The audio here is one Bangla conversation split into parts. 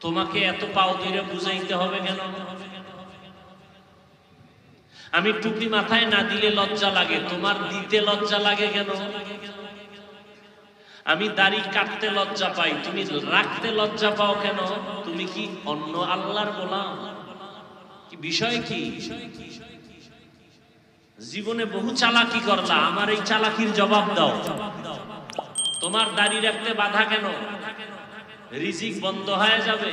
তোমাকে এত পাও ধরে বুঝাইতে হবে কেন? আমি টুপি মাথায় না দিলে লজ্জা লাগে, তোমার দিতে লজ্জা লাগে কেন? আমি দাড়ি কাটতে লজ্জা পাই, তুমি রাখতে লজ্জা পাও কেন? তুমি কি অন্য আল্লাহর গোলাম? বিষয় কি? জীবনে বহু চালাকি করলা, আমার এই চালাকির জবাব দাও। তোমার দাড়ি রাখতে বাধা কেন? রিজিক বন্ধ হয়ে যাবে।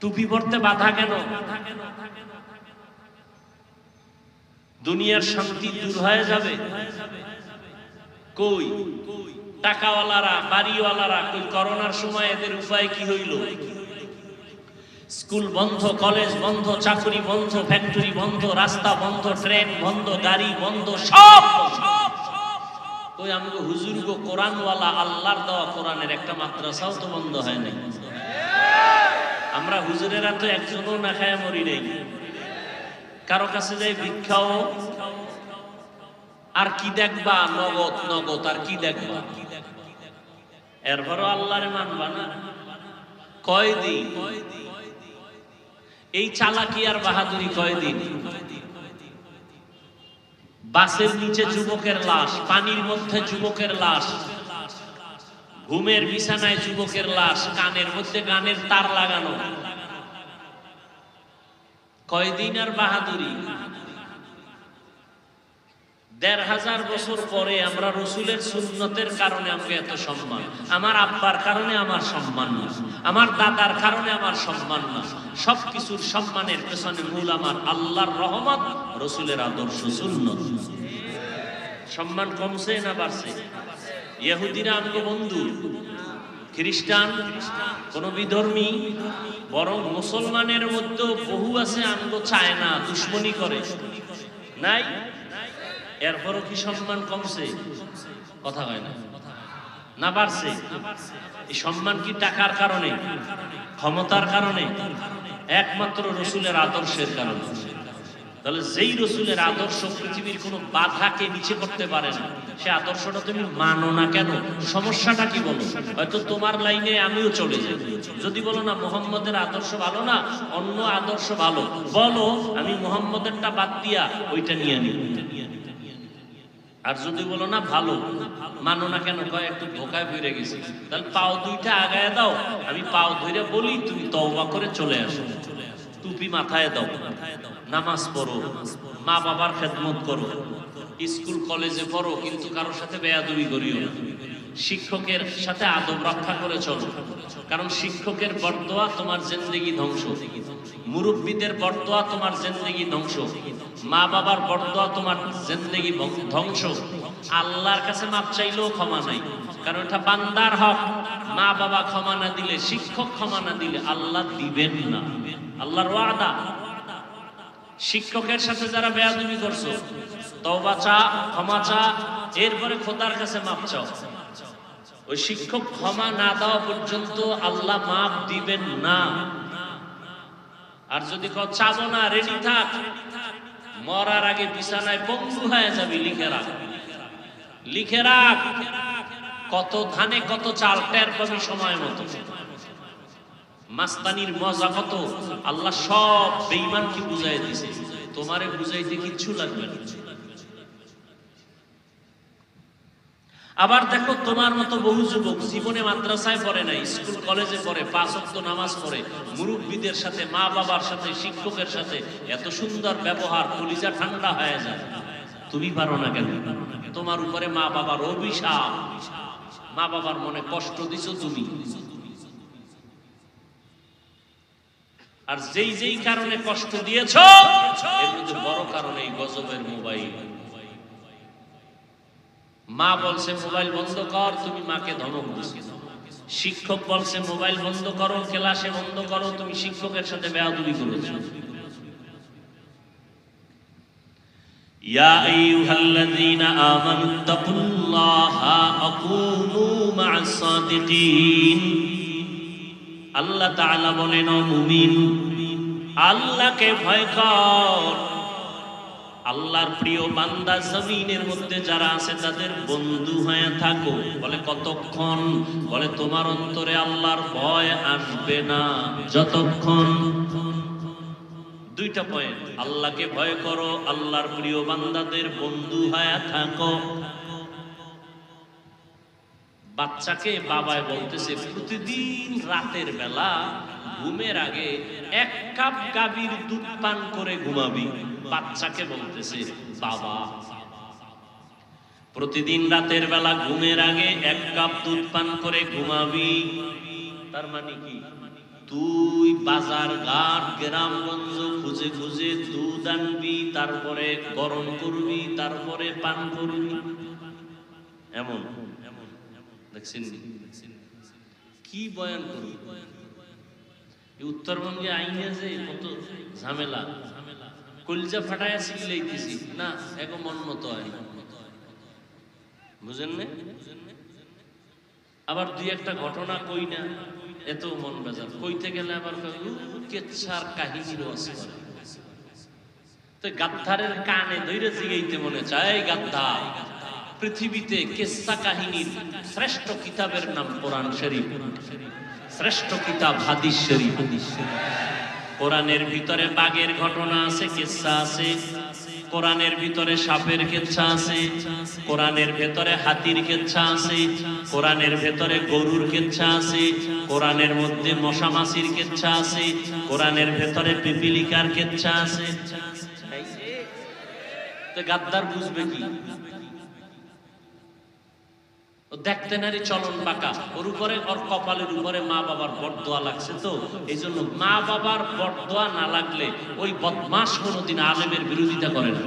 টুপি পড়তে বাধা কেন? দুনিয়ার শান্তি দূর হয়ে যাবে। কই? টাকাওয়ালারা, বাড়িওয়ালারা, কই করোনার সময় এদের উপায় কি হইল? স্কুল বন্ধ, কলেজ বন্ধ, চাকরি বন্ধ, ফ্যাক্টরি বন্ধ, রাস্তা বন্ধ, ট্রেন বন্ধ, গাড়ি বন্ধ, সব ওই আমাকে হুজুর গো, কোরআনওয়ালা আল্লাহর দেওয়া কোরআনের একটা মাদ্রাসাও তো বন্ধ হয় নাই। আমরা হুজুরেরা তো একজনও না খায় মরি নাই। কারও কাছে যাই ভিক্ষাও, আর কি দেখবা? নগদ নগদ, আর কি দেখবা? এরপরও আল্লাহরে মানবা না। কয়দিন? এই চালাকি আর বাহাদুরি কয়দিন? বাসের নিচে যুবকের লাশ, পানির মধ্যে যুবকের লাশ, ঘুমের বিছানায় যুবকের লাশ, কানের মধ্যে গানের তার লাগানো। কয়দিন আর বাহাদুরি? দেড় হাজার বছর পরে আমরা রসুলের সুন্নতের কারণে আমাকে এত সম্মান। আমার আব্বার কারণে আমার সম্মান না। আমার দাদার কারণে আমার সম্মান না। সবকিছুর সম্মানের পেছনে মূল আমার আল্লাহর রহমত। রসুলের আদর্শ সুন্নত। সম্মান কমছে না বাড়ছে? ইহুদিরা আমাকে বন্ধু? খ্রিস্টান? কোন বিধর্মী? বরং মুসলমানের মধ্যেও বহু আছে আমগো চায় না, দুশ্মনী করে। নাই? এরপরও কি সম্মান কমছে? কথা হয় না। না বাড়ছে? এই সম্মান কি টাকার কারণে? ক্ষমতার কারণে? একমাত্র রসুলের আদর্শের কারণে। তাহলে যেই রসুলের আদর্শ পৃথিবীর কোনো বাধাকে নিচে করতে পারে না, সে আদর্শটা তুমি মানো না কেন? সমস্যাটা কি বলো? হয়তো তোমার লাইনে আমিও চলে যাই। যদি বলো না মোহাম্মদের আদর্শ ভালো না, অন্য আদর্শ ভালো, বলো, আমি মোহাম্মদেরটা বাদ দিয়া ওইটা নিয়ে নিই আর যদি বলো না ভালো, মানো না কেন, কয়, একটু ধোকায় ফিরে গেছি। তাহলে পাও দুইটা আগায় দাও, আমি পাও ধরে বলি, তুমি তওবা করে চলে আসো। টুপি মাথায় দাও। নামাজ পড়ো, মা বাবার খেদমত করো। স্কুল, কলেজে পড়ো, কিন্তু কারোর সাথে বেয়াদবি করিও শিক্ষকের সাথে আদব রক্ষা করে চলো, কারণ শিক্ষকের বর্তোয়া তোমার জিন্দগি ধ্বংস। মুরব্বীদের বর্তোয়া তোমার জিন্দগি ধ্বংস। মা বাবার বর্তোয়া তোমার জিন্দগি ধ্বংস। আল্লাহর কাছে মাপ চাইলেও ক্ষমা নাই, কারণ এটা বান্দার হক। মা বাবা ক্ষমা না দিলে, শিক্ষক ক্ষমা না দিলে আল্লাহ দিবেন না। আল্লাহর ওয়াদা। শিক্ষকের সাথে যারা বেয়াদবি করছ, তওবা চা ক্ষমা চা এরপরে খোদার কাছে মাপ চাও। ওই শিক্ষক ক্ষমা না দেওয়া পর্যন্ত আল্লাহ মাপ দিবেন না। আর যদি কেউ চাবো না রেডি থাক, মরার আগে বিছানায় পঙ্গু হয়ে যাবি, লিখে রাখ। লিখে রাখ, কত ধানে কত চাল, টের পাবি সময় মতো। মাস্তানির মজা কত? আল্লাহ সব বেঈমানকে বুঝাই দিছে। তোমারে বুঝাইতে কিচ্ছু লাগবে না। আবার দেখো, তোমার মতো বহু যুবক জীবনে মাদ্রাসায় পড়ে নাই, স্কুল, কলেজে পড়ে, পাঁচ অক্ত নামাজ পড়ে, মুরব্বীদের সাথে মা বাবার সাথে, শিক্ষকের সাথে এত সুন্দর ব্যবহার, কলিজা ঠান্ডা হয়ে যায়। তুমি পারো না কেন? তোমার উপরে মা বাবার অভিশাপ। মা বাবার মনে কষ্ট দিছো তুমি। আর যেই যেই কারণে কষ্ট দিয়েছ বড় কারণ এই গজবের মোবাইল। মা বলছে, মোবাইল বন্ধ কর, তুমি মাকে ধমক দিচ্ছি শিক্ষক বলছে, মোবাইল বন্ধ করো, ক্লাসে বন্ধ করো, তুমি শিক্ষকের সাথে বেয়াদুলি করেছ। ইয়া আমানু, তাকুল্লাহা ওয়া কুনু সাদিকিন আল্লাহ তাআলা বলেন, ও মুমিন, আল্লাহকে ভয় কর। আল্লাহর প্রিয় বান্দা জমিনের মধ্যে যারা আছে, তাদের বন্ধু হয়ে থাকো। বলে, কতক্ষণ? বলে, তোমার অন্তরে আল্লাহর ভয় আসবে না। যতক্ষণ দুইটা পয়েন্ট আল্লাহকে ভয় করো, আল্লাহর প্রিয় বান্দাদের বন্ধু হয়ে থাকো। বাচ্চাকে বাবায় বলতেছে, প্রতিদিন রাতের বেলা ঘুমের আগে এক কাপ গাভীর দুধ পান করে ঘুমাবি। বাচ্চাকে বলতেছে, বাবা, প্রতিদিন রাতের বেলা ঘুমের আগে এক কাপ দুধ পান করে ঘুমাবি। তার মানে কি? তুই বাজার, ঘাট, গ্রামগঞ্জ খুঁজে খুঁজে দুধ আনবি, তারপরে গরম করবি, তারপরে পান করবি। এমন। দেখছেন কি বয়ান করবি? উত্তরবঙ্গে আইনে যে কত ঝামেলা, কলজা ফাটায় সিলাইতেছি না এক মন মতো হয় বুঝেন না? আবার দুই একটা ঘটনা কই না এত মন বেজার। কইতে গেলে আবার কেচ্ছার কাহিনীরও আছে তো গাদ্দারের কানে ধৈর্য জিগাইতে মনে চায় গাদ্দা পৃথিবীতে কেচ্ছা কাহিনীর শ্রেষ্ঠ কিতাবের নাম কোরআন শরীফ। শ্রেষ্ঠ কিতাব হাদিস শরীফ। কোরআনের ভিতরে বাঘের ঘটনা আছে কেচ্ছা আছে। কোরআনের ভিতরে সাপের কেচ্ছা আছে। কোরআনের ভেতরে হাতির কেচ্ছা আছে। কোরআনের ভেতরে গরুর কেচ্ছা আছে। কোরআনের মধ্যে মশা মাছির কেচ্ছা আছে। কোরআনের ভেতরে পিপিলিকার কেচ্ছা আছে। গাদ্দার বুঝবে কি? দেখতে নারী চলন বাঁকা ওর উপরে, ওর কপালের উপরে মা বাবার বরদোয়া লাগছে তো। এই জন্য মা বাবার বরদোয়া না লাগলে ওই বদমাস কোনোদিন আলেমের বিরোধিতা করে না।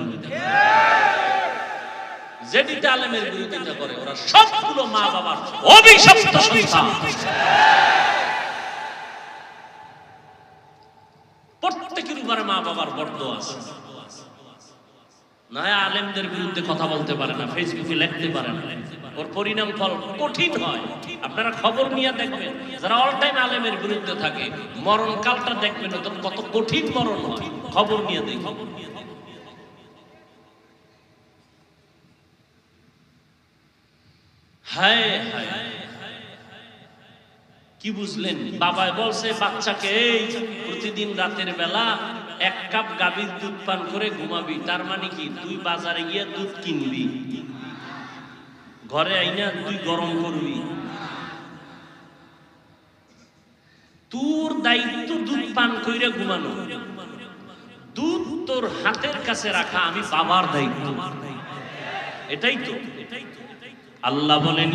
যেটিতে আলেমের বিরোধিতা করে, ওরা সবগুলো মা বাবার অভিশপ্ত সন্তান। প্রত্যেকের উপরে মা বাবার বরদোয়া আছে। না আলেমদের বিরুদ্ধে কথা বলতে পারে না, ফেসবুকে লিখতে পারে না। ওর পরিণাম ফল কঠিন হয়। আপনারা খবর নিয়ে দেখবেন, যারা অল টাইম আলেমের বিরুদ্ধে থাকে মরণ কালটা দেখবেন ওদের কত কঠিন মরণ হয়। খবর নিয়ে দেখবেন। কি বুঝলেন? বাবাই বলছে, বাচ্চাকে এই প্রতিদিন রাতের বেলা এক কাপ গাভীর দুধ পান করে ঘুমাবি। তার মানে কি? তুই বাজারে গিয়ে দুধ কিনবি। ঘরে আইনা তুই গরম করবি। তোর দায়িত্ব দুধ পান কইরে ঘুমানো। দুধ তোর হাতের কাছে রাখা আমি বাবার দায়িত্ব। এটাই তো। আল্লাহ বলেন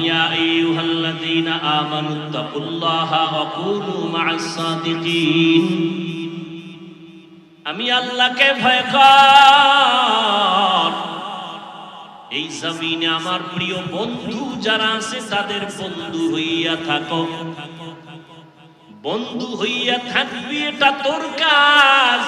কুনু আমি আল্লাহকে ভয় কর। এই জমিনে আমার প্রিয় বন্ধু যারা আছে, তাদের বন্ধু হইয়া থাকো। বন্ধু হইয়া থাকবি, এটা তোর কাজ।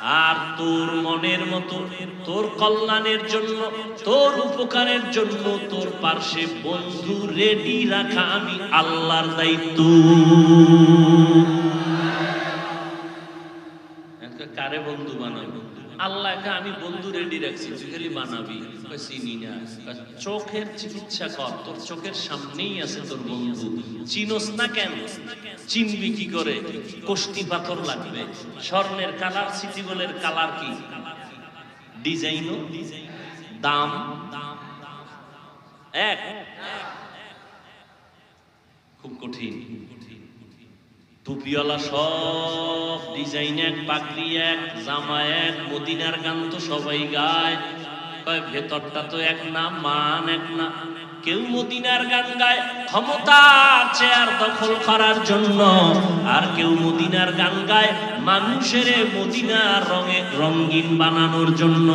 আর তোর মনের মতো, তোর কল্যাণের জন্য, তোর উপকারের জন্য, তোর পার্শ্বে বন্ধু রেডি রাখা আমি আল্লাহর দায়িত্ব। কারে বন্ধু বানাবো? আল্লাহকে আমি বন্ধু রেডি রাখছি তুই খালি বানাবি চিনি না। চোখের চিকিৎসা কর, তোর চোখের সামনেই আছে তোর বন্ধু। না কেন? চিনবি কি করে? কোষ্টি পাথর লাগবে। স্বর্ণের কালার, সিটিগোলের কালার কি? ডিজাইনও? দাম? এক। খুব কঠিন। টুপিওয়ালা সব ডিজাইন এক, পাগড়ি এক, জামা এক, মদিনার গান তো সবাই গায়। ভেতরটা তো এক না, মান এক না। কেউ মদিনার গান গায়, ক্ষমতা চেয়ার দখল করার জন্য। আর কেউ মদিনার গান গায়, মানুষের মদিনার রঙে রঙিন বানানোর জন্য।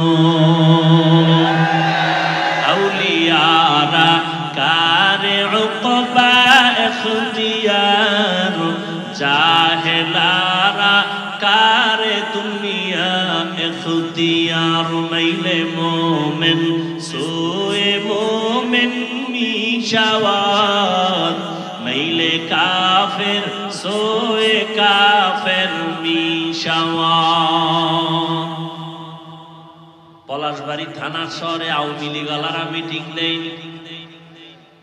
শহরে আওয়ামী লীগ আলারা মিটিং দেয়নি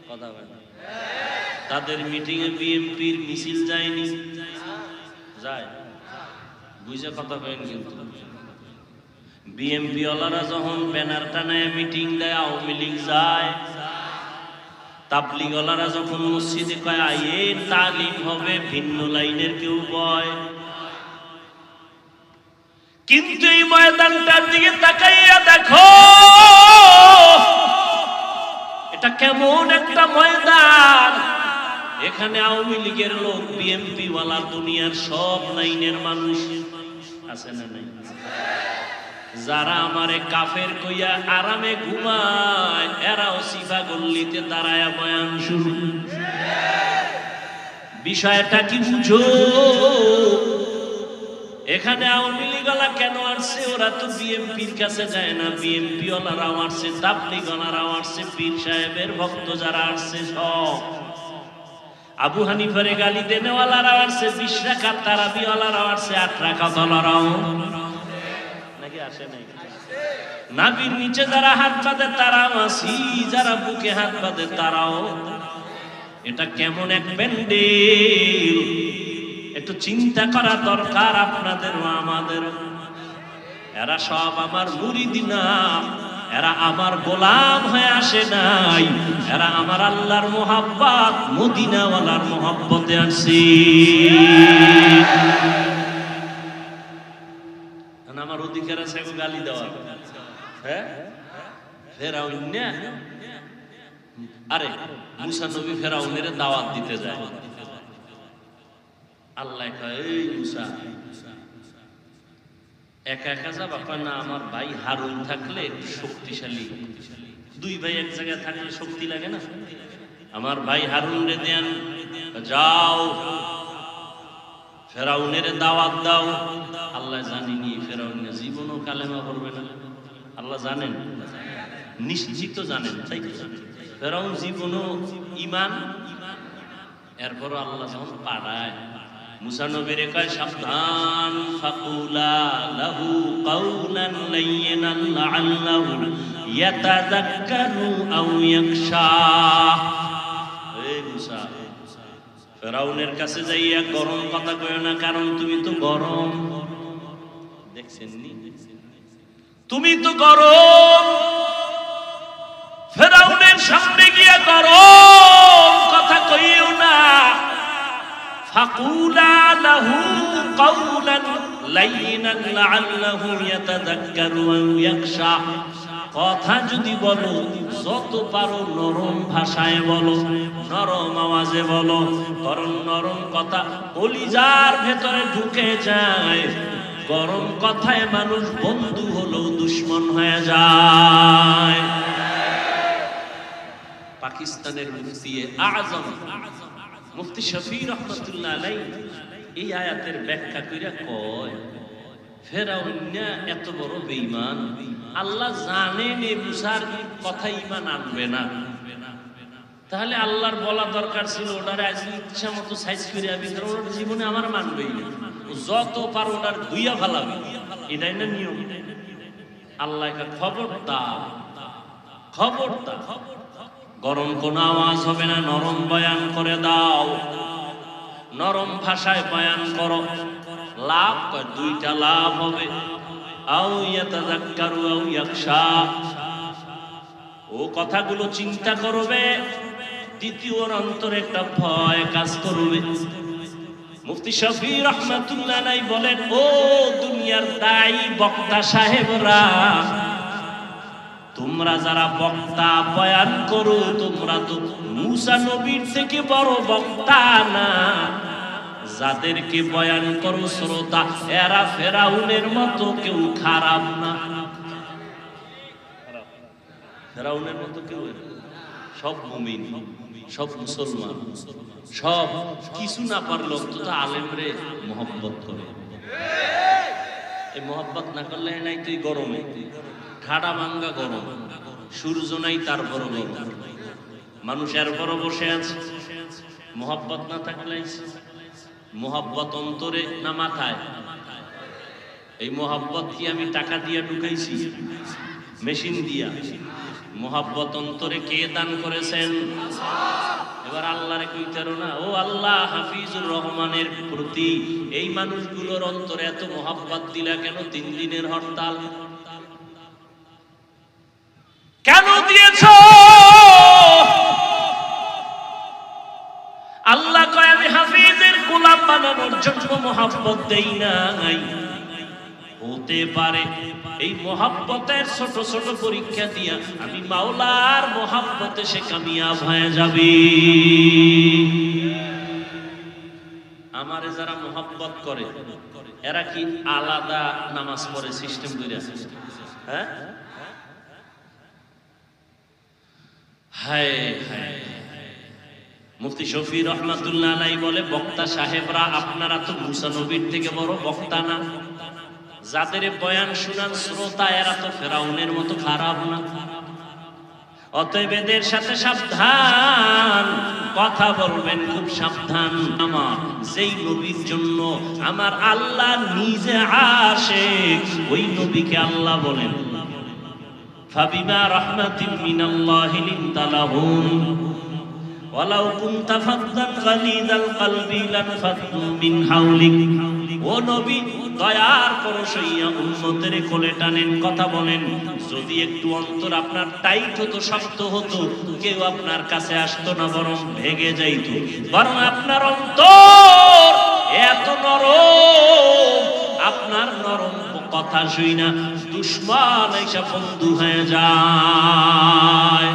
কথা। তাদের মিটিং এ বিএনপির মিছিল যায়নি। যায়। বুঝে কথা কয়েন কিন্তু। বিএমপি ওয়ালারা যখন ব্যানার টানায় মিটিং দেয়, আওয়ামী লীগ যায়। তাবলিগ ওয়ালারা যখন মসজিদে কয় আয়ে তালিম হবে, ভিন্ন লাইনের কেউ বয়। কিন্তু এই ময়দানটার দিকে তাকাইয়া দেখো, এটা কেমন একটা ময়দান। এখানে আওয়ামী লীগের লোক বিএমপি ওয়ালা দুনিয়ার সব লাইনের মানুষ। আছে না নাই? যারা আমারে কাফের কইয়া আরামে ঘুমায়, এরাও সিফা গল্লিতে দাঁড়ায় বয়ান শুরু। বিষয়টা কি বুঝো? এখানে আওয়ামী লীগলা কেন আসছে? ওরা তো বিএমপির কাছে যায় না। বিএমপি ওলারাও আসছে তাবলিগ ওলারাও আসছে, পীর সাহেবের ভক্ত যারা আসছে সব। আবু হানিফারে গালি দেনেওয়ালারাও আসছে বিশ রাখাত তারাবিওয়ালারাও আসছে আট রাখাত ওলারাও নাকি আসে নাই? নাবির নিচে যারা হাত বাঁধে তারাও আসি যারা বুকে হাত বাঁধে, তারাও। এটা কেমন এক প্যান্ডেল? একটু চিন্তা করা দরকার আপনাদেরও আমাদেরও এরা সব আমার মুরিদি না, এরা আমার গোলাম হয়ে আসে নাই। এরা আমার আল্লাহর মোহাব্বত, মদিনাওয়ালার মোহাব্বতে আসে আমার অধিকার আছে গালি দেওয়া হ্যাঁ? ফেরাউন আরে, মুসা নবী ফেরাউনের দাওয়াত দিতে যায়। আল্লাহ একা একা যাবা? কয়, না, আমার ভাই হারুন থাকলে শক্তিশালী। দুই ভাই এক জায়গায় থাকলে শক্তি লাগে না? আমার ভাই হারুন রে দেন, যাও। ফেরাউনের দাওয়াত দাও। আল্লাহ জানিনি ফেরাউনের জীবনও কালেমা করবে না। আল্লাহ জানেন? নিশ্চিত জানেন, তাই? ফেরাউন জীবনও ইমান এরপর আল্লাহ যখন পাড়ায় মুসা নবীরে সাবধান। ফাকুলা লাহু কাউলান লাইয়িনান লাআল্লাহু ইয়াতাযাক্কারু আও ফেরাউনের কাছে যাইয়া গরম কথা কয় না, কারণ তুমি তো গরম। দেখছেন নি তুমি তো গরম। ফেরাউনের সামনে গিয়া গরম। ফাকুলা লাহু লাইয়িনান লাআল্লাহু ইয়াতাযাক্কারু আও ইয়াখশা। কথা যদি বলো, যত পারো নরম ভাষায় বলো, নরম আওয়াজে বলো কারণ নরম কথা কলিজার ভেতরে ঢুকে যায়। গরম কথায় মানুষ বন্ধু হলেও দুশ্মন হয়ে যায়। পাকিস্তানের মুফতি আজম মুফতি শফি রহমতুল্লাহ আলাই এই আয়াতের ব্যাখ্যা কইরা কয় ফেরাউন্না এত বড় বেঈমান, আল্লাহ জানেন এ মুসার কথা ইমান আনবে না। তাহলে আল্লাহর বলা দরকার ছিল ওটারে আজ ইচ্ছা মতো সাইজ করে আবি কারণ ওটার জীবনে আমার মানবেই না। যত পার ওটার ধুইয়া ফালাবে। এটাই না নিয়ম? আল্লাহ একটা খবরদার খবরদার। গরম কোন আওয়াজ হবে না, নরম বয়ান করে দাও। নরম ভাষায় বয়ান করো। লাভ দুইটা লাভ হবে। ও কথাগুলো চিন্তা করবে। দ্বিতীয় ওর অন্তরে একটা ভয় কাজ করবে। মুফতি শফি রহমাতুল্লাহ বলেন, ও দুনিয়ার দায়ী বক্তা সাহেবরা তোমরা যারা বক্তা বয়ান করো, তোমরা তো মুসা নবীর থেকে বড় বক্তা না। যাদেরকে বয়ান করো, শ্রোতা, এরা ফেরাউনের মতো কেউ খারাপ না। ফেরাউনের মতো কেউ। সব সব সব কিছু না পারলে অন্তত আলেমরে মোহব্বত করে। এই মোহব্বত না করলে নাই তুই গরমে। ঠাডা মাঙ্গা গরম। সূর্য নাই, তার গরম মানুষ এরপরও বসে আছে। মোহব্বত না থাকলে মোহব্বত অন্তরে না মাথায়। এই মোহব্বত কি আমি টাকা দিয়া ঢুকাইছি? মেশিন দিয়া। মোহাব্বত অন্তরে কে দান করেছেন? এবার আল্লাহরে কইতারো না ও আল্লাহ হাফিজুর রহমানের প্রতি এই মানুষগুলোর অন্তরে এত মোহাব্বত দিলা কেন? তিন দিনের হরতাল। কেন দিয়েছ? আল্লাহ কয়, আমি হাফিজের গোলাম বানানোর জন্য মোহাব্বত দেই নাই। হতে পারে। এই মোহাব্বতের ছোট ছোট পরীক্ষা দিয়া আমি মাওলার মোহাব্বতে সে কামিয়াব হয়ে যাবে। আমারে যারা মোহাব্বত করে, এরা কি আলাদা নামাজ পড়ে সিস্টেম করে হ্যাঁ? হায় হায় মুফতি শফি রহমাতুল্লাহ বলে, বক্তা সাহেবরা আপনারা তো মুসা নবীর থেকে বড় বক্তা না। যাদের বয়ান শুনান শ্রোতা, এরা তো ফেরাউনের মতো খারাপ না। অতএব এদের সাথে সাবধান। কথা বলবেন খুব সাবধান। আমার যেই নবীর জন্য আমার আল্লাহ নিজে আসে, ওই নবীকে আল্লাহ বলেন, ফাবিমা রাহমাতিন মিনাল্লাহি লিনতালাহুম ওয়ালাউ কুনতা ফাদদান গালিদাল কালবি লানফাদু মিন হাওলিক। ও নবী দয়ার পরশইয়া উম্মতের কোলে টানেন, কথা বলেন। যদি একটু অন্তর আপনার টাইট হতো শক্ত হতো, কেউ আপনার কাছে আসতো না, বরং ভেগে যাইতো। বরং আপনার অন্তর এত নরম, আপনার নরম কথা শুই না দুশ্মন এসব বন্ধু হয়ে যায়।